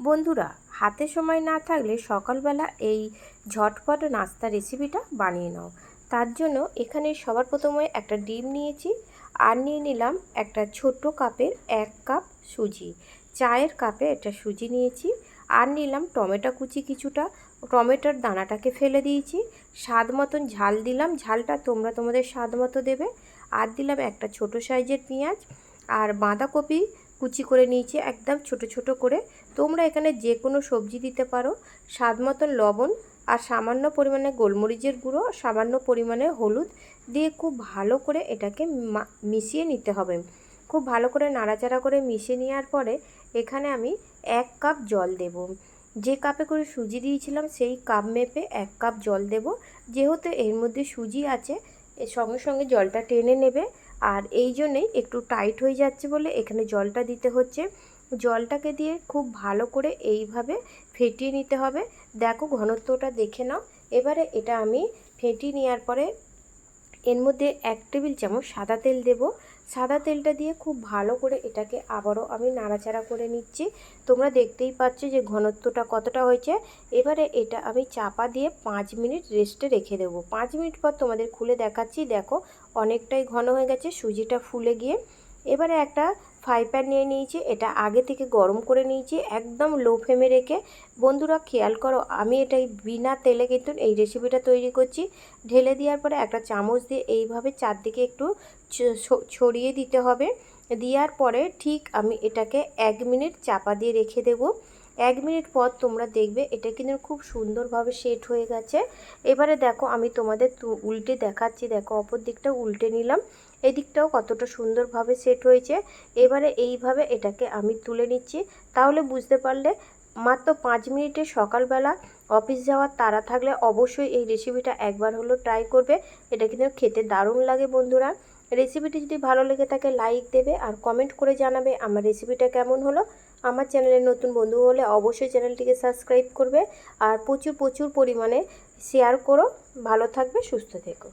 বন্ধুরা, হাতে সময় না থাকলে সকালবেলা এই ঝটপট নাস্তা রেসিপিটা বানিয়ে নাও। তার জন্য এখানে সবার প্রথমে একটা ডিম নিয়েছি আর নিয়ে নিলাম একটা ছোট্ট কাপের এক কাপ সুজি। চায়ের কাপে একটা সুজি নিয়েছি আর নিলাম টমেটো কুচি কিছুটা। টমেটোর দানাটাকে ফেলে দিয়েছি। স্বাদ মতন ঝাল দিলাম। ঝালটা তোমরা তোমাদের স্বাদ মতো দেবে। আর দিলাম একটা ছোট সাইজের পেঁয়াজ আর বাঁধাকপি কুচি করে নিয়েছি, একদম ছোট ছোট করে। তোমরা এখানে যে কোনো সবজি দিতে পারো। স্বাদ মতন লবণ আর সামান্য পরিমাণে গোলমরিচের গুঁড়ো সামান্য পরিমাণে হলুদ দিয়ে খুব ভালো করে এটাকে মিশিয়ে নিতে হবে। খুব ভালো করে নাড়াচাড়া করে মিশিয়ে নেওয়ার পরে এখানে আমি এক কাপ জল দেব। যে কাপে করে সুজি দিয়েছিলাম সেই কাপ মেপে এক কাপ জল দেব। যেহেতু এর মধ্যে সুজি আছে সঙ্গে সঙ্গে জলটা টেনে নেবে আর এই জন্যেই একটু টাইট হয়ে যাচ্ছে বলে এখানে জলটা দিতে হচ্ছে। জলটাকে দিয়ে খুব ভালো করে এইভাবে ফেটিয়ে নিতে হবে। দেখো ঘনত্বটা দেখে নাও। এবারে এটা আমি ফেটিয়ে নেওয়ার পরে এর মধ্যে এক টেবিল চামচ সাদা তেল দেব। সাদা তেলটা দিয়ে খুব ভালো করে এটাকে আবারও আমি নাড়াচাড়া করে নিচ্ছি। তোমরা দেখতেই পাচ্ছ যে ঘনত্বটা কতটা হয়েছে। এবারে এটা আমি চাপা দিয়ে পাঁচ মিনিট রেস্টে রেখে দেবো। পাঁচ মিনিট পর তোমাদের খুলে দেখাচ্ছি। দেখো, অনেকটাই ঘন হয়ে গেছে। সুজিটা ফুলে গিয়ে এবারে একটা ফ্রাই প্যান নিয়ে নিয়েছি, এটা আগে থেকে গরম করে নিয়েছি, একদম লো ফ্লেমে রেখে। বন্ধুরা, খেয়াল করো, আমি এটাই বিনা তেলে কিন্তু এই রেসিপিটা তৈরি করছি। ঢেলে দেওয়ার পরে একটা চামচ দিয়ে এইভাবে চারদিকে একটু ছড়িয়ে দিতে হবে। দেওয়ার পরে ঠিক আমি এটাকে এক মিনিট চাপা দিয়ে রেখে দেবো। এক মিনিট পর তোমরা দেখবে এটা কিন্তু খুব সুন্দরভাবে সেট হয়ে গেছে। এবারে দেখো আমি তোমাদের উল্টে দেখাচ্ছি। দেখো অপর দিকটা উল্টে নিলাম। এদিকটাও কতটা সুন্দরভাবে সেট হয়েছে। এবারে এইভাবে এটাকে আমি তুলে নিচ্ছি। তাহলে বুঝতে পারলে মাত্র পাঁচ মিনিটে সকালবেলা অফিস যাওয়ার তারা থাকলে অবশ্যই এই রেসিপিটা একবার হলো ট্রাই করবে। এটা কিন্তু খেতে দারুণ লাগে বন্ধুরা। রেসিপিটি যদি ভালো লেগে থাকে, লাইক দেবে আর কমেন্ট করে জানাবে আমার রেসিপিটা কেমন হলো। আমার চ্যানেলের নতুন বন্ধু হলে অবশ্যই চ্যানেলটিকে সাবস্ক্রাইব করবে আর প্রচুর প্রচুর পরিমাণে শেয়ার করো। ভালো থাকবে, সুস্থ থেকো।